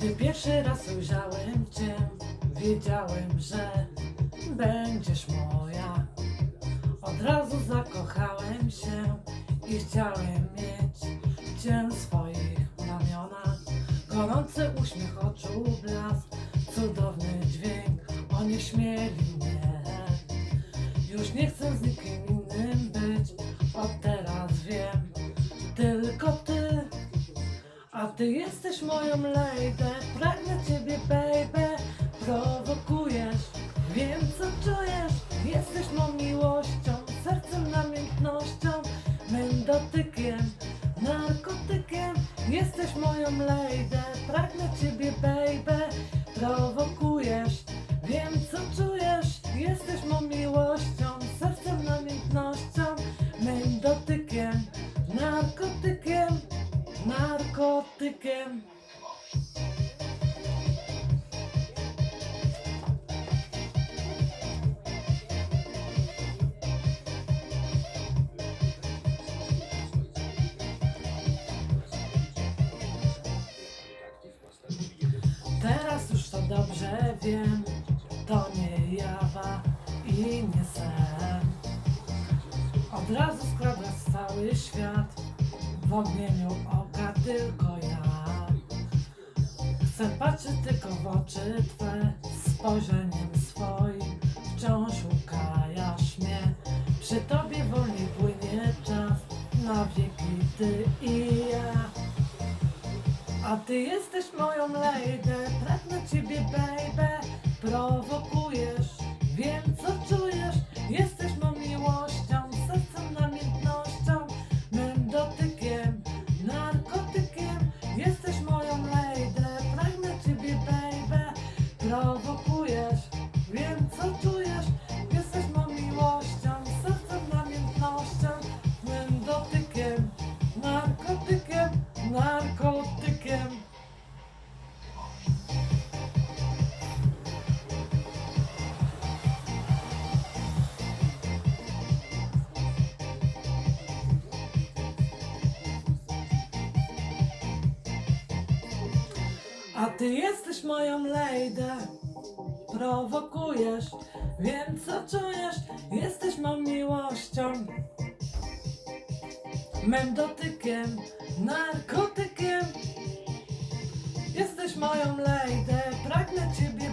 Gdy pierwszy raz ujrzałem Cię, wiedziałem, że będziesz moja. Od razu zakochałem się i chciałem mieć Cię w swoich ramionach. Gorący uśmiech oczu blask, cudowny dźwięk, oni śmieli mnie. Już nie chcę z nikim A ty jesteś moją lady, pragnę ciebie baby. Prowokujesz, wiem co czujesz. Jesteś mą miłością, sercem namiętnością. Mym dotykiem, narkotykiem. Jesteś moją lady, pragnę ciebie baby. Prowokujesz, Teraz już to dobrze wiem, to nie jawa i nie sen. Od razu skradłaś cały świat, w ognieniu oka tylko ja. Chcę patrzeć tylko w oczy Twe, spojrzeniem swoim wciąż ukajasz mnie. Przy Tobie wolniej płynie czas, na wieki Ty i ja. A Ty jesteś moją lady, pragnę Ciebie baby, prowokujesz, A ty jesteś moją lady, prowokujesz, wiem co czujesz, jesteś mą miłością, mym dotykiem, narkotykiem. Jesteś moją lady, pragnę ciebie.